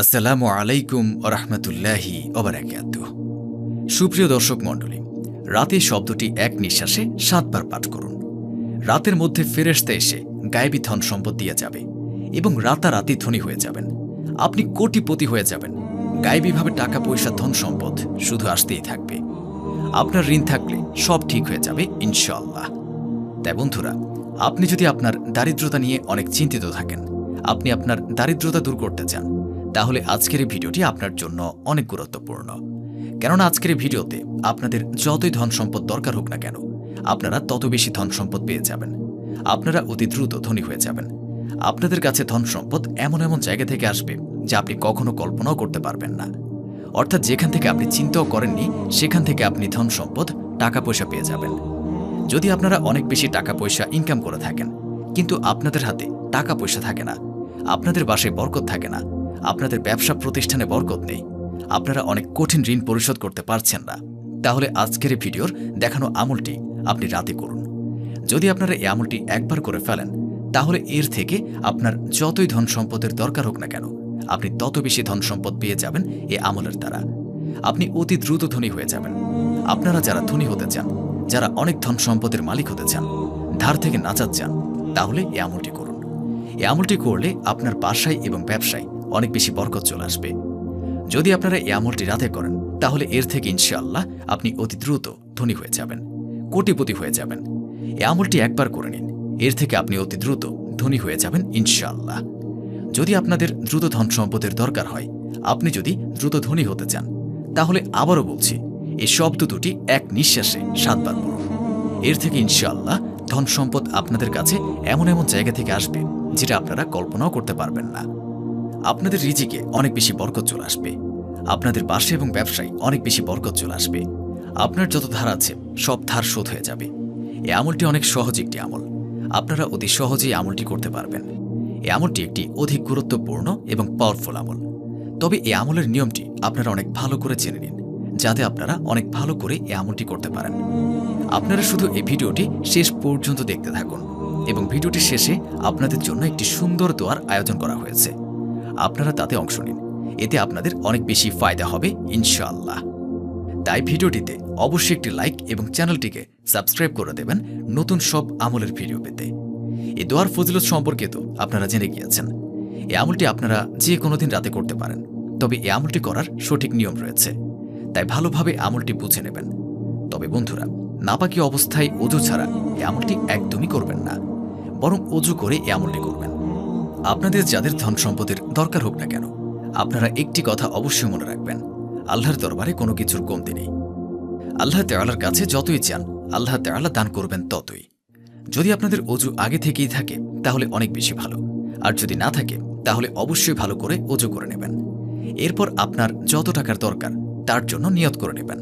আসসালামু আলাইকুম রহমতুল্লাহি ওবরাকাত সুপ্রিয় দর্শক মণ্ডলী, রাতে শব্দটি এক নিঃশ্বাসে সাতবার পাঠ করুন। রাতের মধ্যে ফেরেশতে এসে গায়েবী ধন সম্পদ দিয়ে যাবে এবং রাতারাতি ধনী হয়ে যাবেন। আপনি কোটিপতি হয়ে যাবেন। গায়েবীভাবে টাকা পয়সা ধন সম্পদ শুধু আসতেই থাকবে। আপনার ঋণ থাকলে সব ঠিক হয়ে যাবে ইনশাল্লাহ তাই বন্ধুরা, আপনি যদি আপনার দারিদ্রতা নিয়ে অনেক চিন্তিত থাকেন, আপনি আপনার দারিদ্রতা দূর করতে চান তাহলে আজকের এই ভিডিওটি আপনার জন্য অনেক গুরুত্বপূর্ণ। কেননা আজকের এই ভিডিওতে আপনাদের যতই ধন সম্পদ দরকার হোক না কেন, আপনারা তত বেশি ধন সম্পদ পেয়ে যাবেন। আপনারা অতি দ্রুত ধনী হয়ে যাবেন। আপনাদের কাছে ধন সম্পদ এমন এমন জায়গা থেকে আসবে যা আপনি কখনো কল্পনাও করতে পারবেন না। অর্থাৎ যেখান থেকে আপনি চিন্তাও করেননি, সেখান থেকে আপনি ধন সম্পদ টাকা পয়সা পেয়ে যাবেন। যদি আপনারা অনেক বেশি টাকা পয়সা ইনকাম করে থাকেন, কিন্তু আপনাদের হাতে টাকা পয়সা থাকে না, আপনাদের বাসায় বরকত থাকে না আপনাদের ব্যবসা প্রতিষ্ঠানে বরকত নেই। আপনারা অনেক কঠিন ঋণ পরিশোধ করতে পারছেন না। তাহলে আজকের এই ভিডিওর দেখানো আমলটি আপনি রাতে করুন। যদি আপনারা এই আমলটি একবার করে ফেলেন, তাহলে এর থেকে আপনার যতই ধন সম্পদের দরকার হোক না কেন, আপনি তত বেশি ধন সম্পদ পেয়ে যাবেন এই আমলের দ্বারা। আপনি অতি দ্রুত ধনী হয়ে যাবেন। আপনারা যারা ধনী হতে চান, যারা অনেক ধন সম্পদের মালিক হতে চান, ধার থেকে নাচাত চান, তাহলে এই আমলটি করুন। এই আমলটি করলে আপনার বাসায় এবং ব্যবসায় অনেক বেশি বরকত চলে আসবে। যদি আপনারা এই আমলটি রাতে করেন, তাহলে এর থেকে ইনশাআল্লাহ আপনি অতি দ্রুত ধনী হয়ে যাবেন, কোটিপতি হয়ে যাবেন। এই আমলটি একবার করে নিন, এর থেকে আপনি অতি দ্রুত ধনী হয়ে যাবেন ইনশাআল্লাহ। যদি আপনাদের দ্রুত ধন সম্পদের দরকার হয়, আপনি যদি দ্রুত ধনী হতে চান, তাহলে আবারও বলছি, এই শব্দ দুটি এক নিঃশ্বাসে সাতবার পড়ুন। এর থেকে ইনশাআল্লাহ ধন সম্পদ আপনাদের কাছে এমন এমন জায়গা থেকে আসবে, যেটা আপনারা কল্পনাও করতে পারবেন না। আপনাদের রিজিকে অনেক বেশি বরকত চলে আসবে। আপনাদের বাসে এবং ব্যবসায় অনেক বেশি বরকত চলে আসবে। আপনার যত ধার আছে, সব ধার শোধ হয়ে যাবে। এ আমলটি অনেক সহজ একটি আমল। আপনারা অতি সহজেই আমলটি করতে পারবেন। এ আমলটি একটি অধিক গুরুত্বপূর্ণ এবং পাওয়ারফুল আমল। তবে এই আমলের নিয়মটি আপনারা অনেক ভালো করে জেনে নিন, যাতে আপনারা অনেক ভালো করে এ আমলটি করতে পারেন। আপনারা শুধু এই ভিডিওটি শেষ পর্যন্ত দেখতে থাকুন এবং ভিডিওটি শেষে আপনাদের জন্য একটি সুন্দর দোয়ার আয়োজন করা হয়েছে। আপনারা তাতে অংশ নিন। এতে আপনাদের অনেক বেশি ফায়দা হবে, ইনশাআল্লাহ। তাই ভিডিওটিতে অবশ্যই একটি লাইক এবং চ্যানেলটিকে সাবস্ক্রাইব করে দেবেন নতুন সব আমলের ভিডিও পেতে। এ দোয়ার ফজিলত সম্পর্কে তো আপনারা জেনে গিয়েছেন। এ আমলটি আপনারা যে কোনো দিন রাতে করতে পারেন। তবে এ আমলটি করার সঠিক নিয়ম রয়েছে। তাই ভালোভাবে আমলটি বুঝে নেবেন। তবে বন্ধুরা, নাপাকি অবস্থায় অজু ছাড়া এ আমলটি একদমই করবেন না। বরং অজু করে এ আমলটি করবেন। আপনাদের যাদের ধন সম্পদের দরকার হোক না কেন, আপনারা একটি কথা অবশ্যই মনে রাখবেন। আল্লাহর দরবারে কোনো কিছুর কমতি নেই। আল্লাহ তেওয়ালার কাছে যতই চান, আল্লাহ তেওয়ালা দান করবেন ততই। যদি আপনাদের অজু আগে থেকেই থাকে, তাহলে অনেক বেশি ভালো। আর যদি না থাকে, তাহলে অবশ্যই ভালো করে অজু করে নেবেন। এরপর আপনার যত টাকার দরকার, তার জন্য নিয়ত করে নেবেন।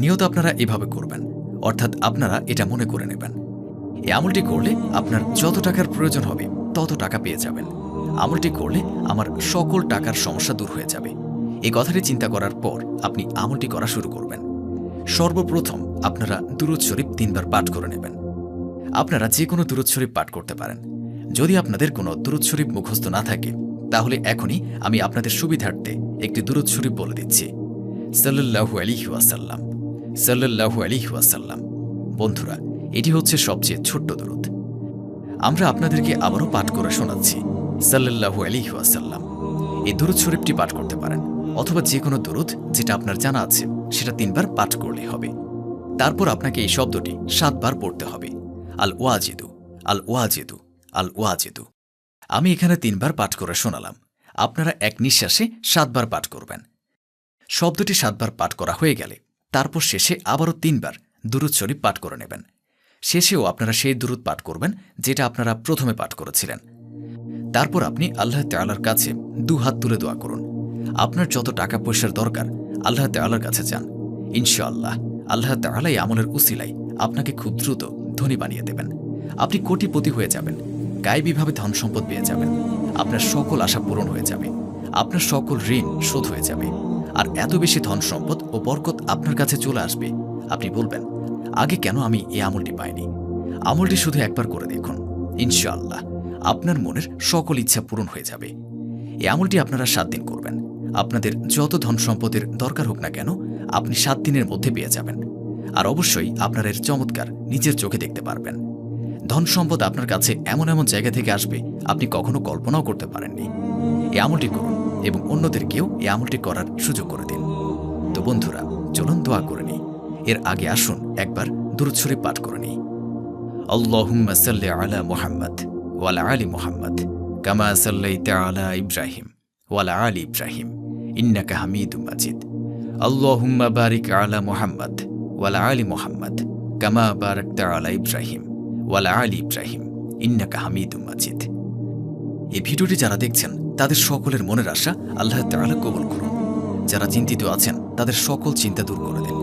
নিয়ত আপনারা এভাবে করবেন, অর্থাৎ আপনারা এটা মনে করে নেবেন। এই আমলটি করলে আপনার যত টাকার প্রয়োজন হবে তত টাকা পেয়ে যাবেন। আমলটি করলে আমার সকল টাকার সমস্যা দূর হয়ে যাবে। এই কথাটি চিন্তা করার পর আপনি আমলটি করা শুরু করবেন। সর্বপ্রথম আপনারা দুরুদ শরীফ তিনবার পাঠ করে নেবেন। আপনারা যে কোনো দুরুদ শরীফ পাঠ করতে পারেন। যদি আপনাদের কোনো দুরুদ শরীফ মুখস্থ না থাকে, তাহলে এখনই আমি আপনাদের সুবিধার্থে একটি দুরুদ শরীফ বলে দিচ্ছি। সাল্লাহু আলিহি ওয়াসাল্লাম। সাল্লাহু আলিহি ওয়াসাল্লাম। বন্ধুরা, এটি হচ্ছে সবচেয়ে ছোট্ট দরুদ। আমরা আপনাদেরকে আবারও পাঠ করে শোনাচ্ছি। সাল্লাহু আলিহি ওয়াসাল্লাম। এই দরুদ শরীফটি পাঠ করতে পারেন, অথবা যে কোনো দরুদ যেটা আপনার জানা আছে, সেটা তিনবার পাঠ করলেই হবে। তারপর আপনাকে এই শব্দটি সাতবার পড়তে হবে। আল ওয়াজেদু আল ওয়াজেদু আল ওয়াজেদু। আমি এখানে তিনবার পাঠ করে শোনালাম। আপনারা এক নিঃশ্বাসে সাতবার পাঠ করবেন। শব্দটি সাতবার পাঠ করা হয়ে গেলে, তারপর শেষে আবারও তিনবার দুরুদ শরীফ পাঠ করে নেবেন। শেষেও আপনারা সেই দুরুদ পাঠ করবেন, যেটা আপনারা প্রথমে পাঠ করেছিলেন। তারপর আপনি আল্লাহ তাল্লার কাছে দু হাত তুলে দোয়া করুন। আপনার যত টাকা পয়সার দরকার, আল্লাহ তাল্লার কাছে যান। ইনশাআল্লাহ, আল্লাহ তাল্লাই আমলের উসিলাই আপনাকে খুব দ্রুত ধনী বানিয়ে দেবেন। আপনি কোটিপতি হয়ে যাবেন, গায়েবীভাবে ধন সম্পদ পেয়ে যাবেন। আপনার সকল আশা পূরণ হয়ে যাবে, আপনার সকল ঋণ শোধ হয়ে যাবে। আর এত বেশি ধন সম্পদ ও বরকত আপনার কাছে চলে আসবে, আপনি বলবেন আগে কেন আমি এই আমলটি পাইনি? আমলটি শুধু একবার করে দেখুন। ইনশাআল্লাহ, আপনার মনের সকল ইচ্ছা পূরণ হয়ে যাবে। এই আমলটি আপনারা সাত দিন করবেন। আপনাদের যত ধন সম্পদের দরকার হোক না কেন, আপনি সাত দিনের মধ্যে পেয়ে যাবেন। আর অবশ্যই আপনার এর চমৎকার নিজের চোখে দেখতে পারবেন। ধন সম্পদ আপনার কাছে এমন এমন জায়গা থেকে আসবে, আপনি কখনো কল্পনাও করতে পারেননি। এই আমলটি করুন এবং অন্যদেরকেও এই আমলটি করার সুযোগ করে দিন। তো বন্ধুরা, চলুন দোয়া করে নিই। এর আগে আসুন, একবার দূরচ্ছরি পাঠ করে নিই। আল্লাহুম্মা সাল্লি আলা মুহাম্মদ ওয়ালা আলী মুহাম্মদ, কামা সাল্লাইতা আলা ইব্রাহিম ওয়ালা আলী ইব্রাহিম, ইন্নাকা হামিদুম মাজিদ। আল্লাহুম্মা বারিক আলা মুহাম্মদ ওয়ালা আলী মুহাম্মদ, কামা বারাকতা আলা ইব্রাহিম ওয়ালা আলী ইব্রাহিম, ইন্নাকা হামিদুম মাজিদ। এই ভিডিওটি যারা দেখছেন, তাদের সকলের মনের আশা আল্লাহ তাআলা কবুল করুন। যারা চিন্তিত আছেন, তাদের সকল চিন্তা দূর করে দেন।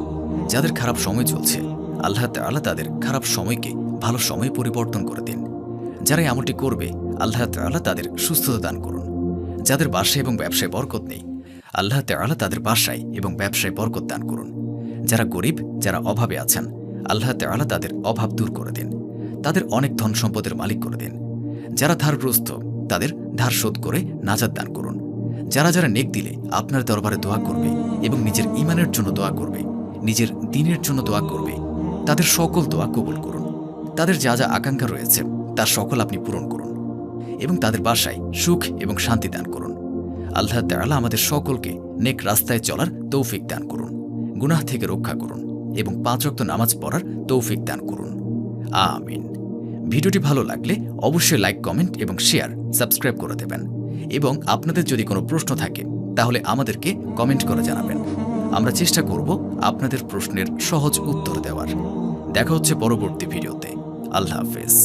যাদের খারাপ সময় চলছে, আল্লাহ তাআলা তাদের খারাপ সময়কে ভালো সময়ে পরিবর্তন করে দিন। যারা এই আমলটি করবে, আল্লাহ তাআলা তাদের সুস্থতা দান করুন। যাদের বাসায় এবং ব্যবসায় বরকত নেই, আল্লাহ তাআলা তাদের বাসায় এবং ব্যবসায় বরকত দান করুন। যারা গরিব, যারা অভাবে আছেন, আল্লাহ তাআলা তাদের অভাব দূর করে দিন। তাদের অনেক ধন সম্পদের মালিক করে দিন। যারা ধারগ্রস্ত, তাদের ধার শোধ করে নাজাদ দান করুন। যারা যারা নেক দিলে, আপনার দরবারে দোয়া করবে এবং নিজের ইমানের জন্য দোয়া করবে। নিজের দিনের জন্য দোয়া করবে। তাদের সকল দোয়া কবুল করুন। তাদের যা যা আকাঙ্ক্ষা রয়েছে, তার সকল আপনি পূরণ করুন এবং তাদের বাসায় সুখ এবং শান্তি দান করুন। আল্লাহ তাআলা আমাদের সকলকে নেক রাস্তায় চলার তৌফিক দান করুন, গুনাহ থেকে রক্ষা করুন এবং পাঁচ ওয়াক্ত নামাজ পড়ার তৌফিক দান করুন। আমিন। ভিডিওটি ভালো লাগলে অবশ্যই লাইক, কমেন্ট এবং শেয়ার, সাবস্ক্রাইব করে দেবেন এবং আপনাদের যদি কোনো প্রশ্ন থাকে, তাহলে আমাদেরকে কমেন্ট করে জানাবেন। আমরা চেষ্টা করব আপনাদের প্রশ্নের সহজ উত্তর দেওয়ার। দেখা হচ্ছে পরবর্তী ভিডিওতে। আল্লাহ হাফেজ।